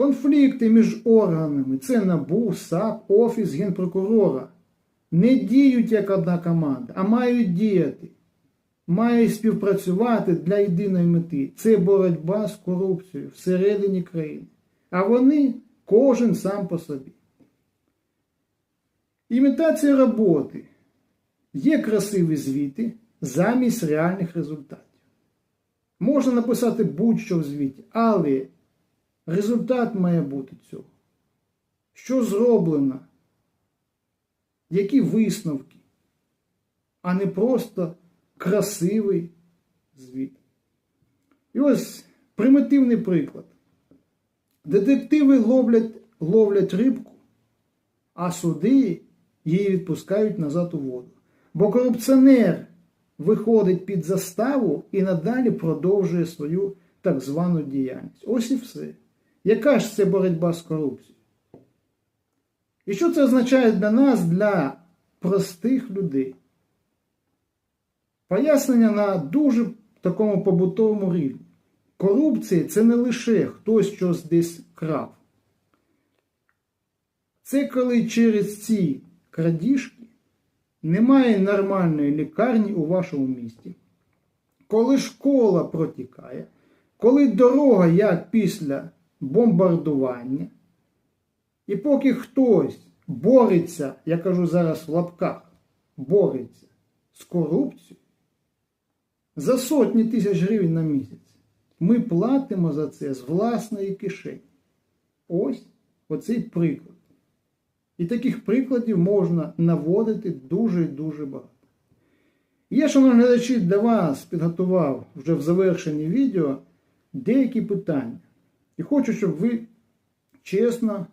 Конфлікти між органами це НАБУ, САП, Офіс Генпрокурора. Не діють як одна команда, а мають діяти. Мають співпрацювати для єдиної мети. Це боротьба з корупцією всередині країни. А вони кожен сам по собі. Імітація роботи. Є красиві звіти замість реальних результатів. Можна написати будь-що в звіті, але результат має бути цього. Що зроблено? Які висновки, а не просто красивий звіт. І ось примітивний приклад. Детективи ловлять, ловлять рибку, а суди її відпускають назад у воду. Бо корупціонер виходить під заставу і надалі продовжує свою так звану діяльність. Ось і все. Яка ж це боротьба з корупцією? І що це означає для нас, для простих людей? Пояснення на дуже такому побутовому рівні. Корупція це не лише хтось щось десь крав. Це коли через ці крадіжки немає нормальної лікарні у вашому місті, коли школа протікає, коли дорога як після бомбардування, і поки хтось бореться, я кажу зараз в лапках, бореться з корупцією за сотні тисяч гривень на місяць, ми платимо за це з власної кишені. Ось оцей приклад. І таких прикладів можна наводити дуже і дуже багато. Я, шановні глядачі, для вас підготував вже в завершенні відео деякі питання. І хочу, щоб ви чесно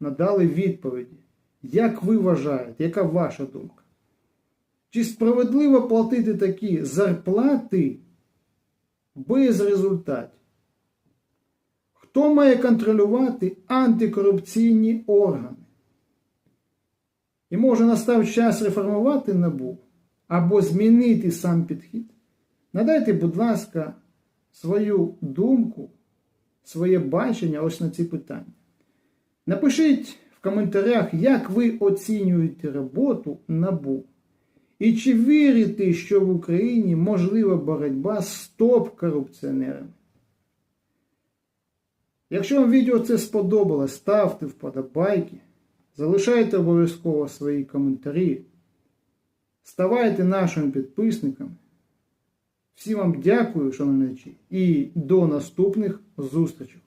надали відповіді. Як ви вважаєте, яка ваша думка? Чи справедливо платити такі зарплати без результатів? Хто має контролювати антикорупційні органи? І може настав час реформувати НАБУ або змінити сам підхід? Надайте, будь ласка, свою думку, своє бачення ось на ці питання. Напишіть в коментарях, як ви оцінюєте роботу НАБУ. І чи вірите, що в Україні можлива боротьба з топ-корупціонерами? Якщо вам відео це сподобалось, ставте вподобайки, залишайте обов'язково свої коментарі, ставайте нашими підписниками. Всім вам дякую, шановні, і до наступних зустрічей.